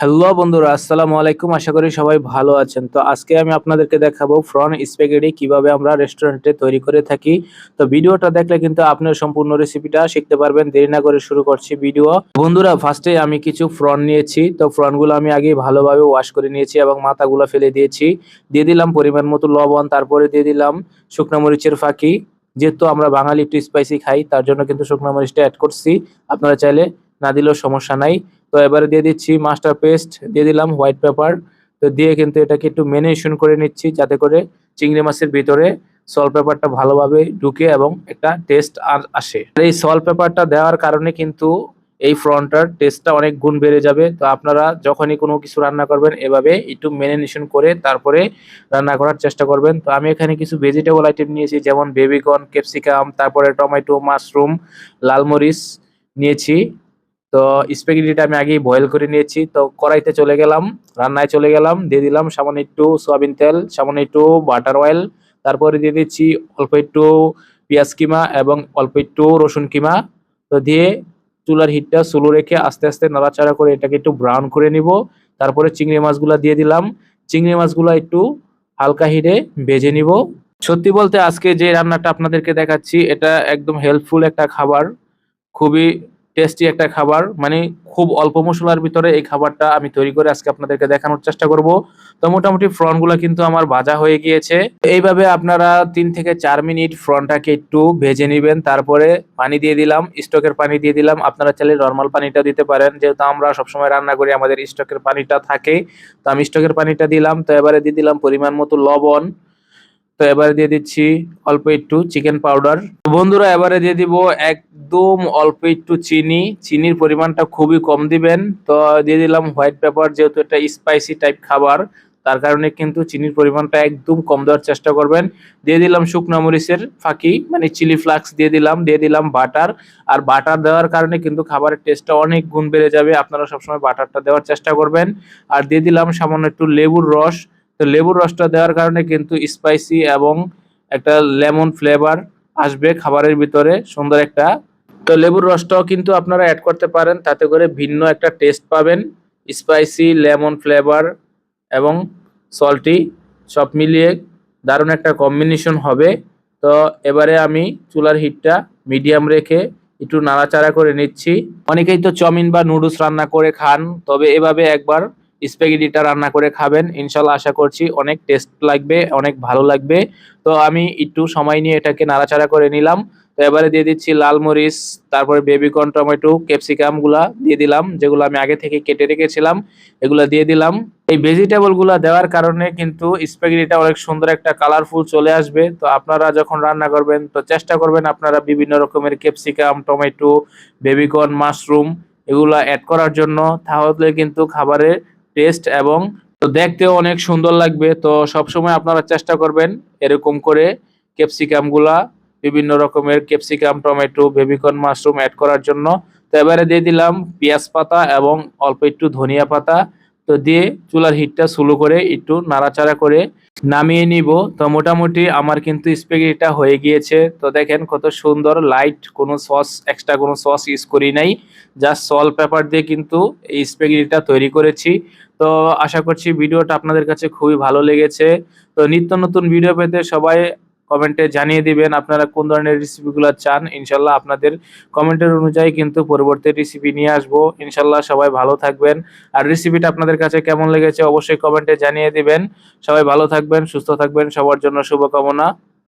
Hello বন্ধুরা, আসসালামু আলাইকুম। আশা করি সবাই ভালো আছেন। তো আজকে আমি আপনাদেরকে দেখাবো ফ্রন স্প্যাগেটি কীভাবে আমরা রেস্টুরেন্টে তৈরি করে থাকি। তো ভিডিওটা দেখলে কিন্তু আপনার সম্পূর্ণ রেসিপিটা শিখতে পারবেন। দেরি না করে শুরু করছি ভিডিও বন্ধুরা ফার্স্টে আমি কিছু ফ্রন নিয়েছি। তো ফ্রনগুলো আমি আগে ভালোভাবে ওয়াশ করে নিয়েছি এবং মাথাগুলো ফেলে দিয়েছি। দিয়ে দিলাম পরিমাণ মতো লবণ, তারপরে দিয়ে দিলাম শুকনো মরিচের ফাঁকি। যেহেতু আমরা বাঙালি একটু স্পাইসি খাই, তার জন্য কিন্তু শুকনো মরিচটা অ্যাড করছি। আপনারা চাইলে না দিলেও সমস্যা নাই। তো এবারে দিয়ে দিচ্ছি মাস্টার পেস্ট দিয়ে দিলাম হোয়াইট পেপার তো দিয়ে কিন্তু এটাকে একটু মেনেশন করে নিচ্ছি যাতে করে চিংড়ি মাছের ভিতরে সল্ট পেপারটা ভালোভাবে ঢুকে এবং একটা টেস্ট আর আসে। এই সল্ট পেপারটা দেওয়ার কারণে কিন্তু এই ফ্রন্টার টেস্টটা অনেক গুণ বেড়ে যাবে। তো আপনারা যখনই কোনো কিছু রান্না করবেন, এভাবে একটু মেরিনেশন করে তারপরে রান্না করার চেষ্টা করবেন। তো আমি এখানে কিছু ভেজিটেবল আইটেম নিয়েছি, যেমন বেবিকর্ন ক্যাপসিকাম তারপরে টমেটো মাশরুম লালমরিচ নিয়েছি। তো স্প্যাগেটিটা আমি আগেই বয়েল করে নিয়েছি। তো কড়াইতে চলে গেলাম, রান্নায় চলে গেলাম, দিয়ে দিলাম সামান্য একটু সয়াবিন তেল, সামান্য একটু বাটার অয়েল তারপরে দিয়ে দিচ্ছি অল্প একটু পেঁয়াজ কিমা এবং অল্প একটু রসুন কিমা। তো দিয়ে চুলার হিটটা স্লো রেখে আস্তে আস্তে নাড়াচাড়া করে এটাকে একটু ব্রাউন করে নিব। তারপরে চিংড়ি মাছগুলো দিয়ে দিলাম। চিংড়ি মাছগুলো একটু হালকা হিটে ভেজে নিব। সত্যি বলতে আজকে যে রান্নাটা আপনাদেরকে দেখাচ্ছি, এটা একদম হেল্পফুল একটা খাবার। খুবই টেস্টি একটা খাবার মানে খুব অল্প মশলার ভিতরে এই খাবারটা আমি তৈরি করে আজকে আপনাদেরকে দেখানোর চেষ্টা করব। তো মোটামুটি ফ্রনগুলো কিন্তু আমার ভাজা হয়ে গিয়েছে। এইভাবে আপনারা তিন থেকে চার মিনিট ফ্রনটাকে একটু ভেজে নেবেন, তারপরে পানি দিয়ে দিলাম, স্টকের পানি দিয়ে দিলাম। আপনারা চাইলে নর্মাল পানিটা দিতে পারেন, যেহেতু আমরা সবসময় রান্না করি, আমাদের স্টকের পানিটা থাকে। তো আমি স্টকের পানিটা দিলাম, তো এবারে দিয়ে দিলাম পরিমাণ মতো লবণ। তো এবারে দিয়ে দিচ্ছি অল্প একটু চিকেন পাউডার। বন্ধুরা, এবারে দিয়ে দিব একদম অল্প একটু চিনি। চিনির পরিমাণটা খুবই কম দিবেন। তো দিয়ে দিলাম হোয়াইট পেপার, যেহেতু এটা স্পাইসি টাইপ খাবার, তার কারণে কিন্তু চিনির পরিমাণটা একদম কম দেওয়ার চেষ্টা করবেন। দিয়ে দিলাম শুকনো মরিচের ফাঁকি মানে চিলি ফ্লাক্স দিয়ে দিলাম। দিয়ে দিলাম বাটার। আর বাটার দেওয়ার কারণে কিন্তু খাবারের টেস্টটা অনেক গুণ বেড়ে যাবে। আপনারা সবসময় বাটারটা দেওয়ার চেষ্টা করবেন। আর দিয়ে দিলাম সামান্য একটু লেবুর রস। তো লেবুর রসটা দেওয়ার কারণে কিন্তু স্পাইসি এবং একটা লেমন ফ্লেভার আসবে খাবারের ভিতরে, সুন্দর একটা। তো লেবুর রসটাও কিন্তু আপনারা অ্যাড করতে পারেন, তাতে করে ভিন্ন একটা টেস্ট পাবেন স্পাইসি লেমন ফ্লেভার এবং সল্টি সব মিলিয়ে দারুণ একটা কম্বিনেশন হবে। তো এবারে আমি চুলার হিটটা মিডিয়াম রেখে একটু নাড়াচাড়া করে নিচ্ছি। অনেকেই তো চাউমিন বা নুডলস রান্না করে খান, তবে এভাবে একবার স্প্যাগেটিটা রান্না করে খাবেন। ইনশাল্লাহ আশা করছি অনেক টেস্ট লাগবে, অনেক ভালো লাগবে। তো আমি একটু সময় নিয়ে এটাকে নাড়াচাড়া করে নিলাম। তো এবারে দিয়ে দিচ্ছি লাল মরিচ, তারপরে বেবিকর্ন টমেটো ক্যাপসিকামগুলা দিয়ে দিলাম, যেগুলো আমি আগে থেকে কেটে রেখেছিলাম, এগুলো দিয়ে দিলাম। এই ভেজিটেবলগুলো দেওয়ার কারণে কিন্তু স্প্যাগেটিটা অনেক সুন্দর একটা কালারফুল চলে আসবে। তো আপনারা যখন রান্না করবেন, তো চেষ্টা করবেন আপনারা বিভিন্ন রকমের capsicum, tomato, baby corn, mushroom এগুলো অ্যাড করার জন্য। তাহলে কিন্তু খাবারের টেস্ট এবং তো দেখতেও অনেক সুন্দর লাগবে। তো সবসময় আপনারা চেষ্টা করবেন এরকম করে ক্যাপসিকামগুলা বিভিন্ন রকমের capsicum, tomato, baby corn mushroom add করার জন্য। তো এবারে দিয়ে দিলাম পেঁয়াজ পাতা এবং অল্প একটু ধনিয়া পাতা। তো দিয়ে চুলার হিটটা স্লো করে একটু নাড়াচাড়া করে নামিয়ে নিব। তো মোটামুটি আমার কিন্তু স্প্যাগেটিটা হয়ে গিয়েছে। তো দেখেন কত সুন্দর লাইট কোনো সস এক্সট্রা কোনো সস ইউজ করি নাই। জাস্ট সল্ট পেপার দিয়ে কিন্তু এই স্প্যাগেটিটা তৈরি করেছি। তো আশা করছি ভিডিওটা আপনাদের কাছে খুবই ভালো লেগেছে। তো নিত্য নতুন ভিডিও পেতে সবাই কমেন্টে জানিয়ে দিবেন আপনারা কোন ধরনের রেসিপিগুলো চান। ইনশাল্লাহ আপনাদের কমেন্টের অনুযায়ী কিন্তু পরবর্তী রেসিপি নিয়ে আসব। ইনশাল্লাহ সবাই ভালো থাকবেন। আর রেসিপিটা আপনাদের কাছে কেমন লেগেছে অবশ্যই কমেন্টে জানিয়ে দিবেন। সবাই ভালো থাকবেন, সুস্থ থাকবেন। সবার জন্য শুভকামনা।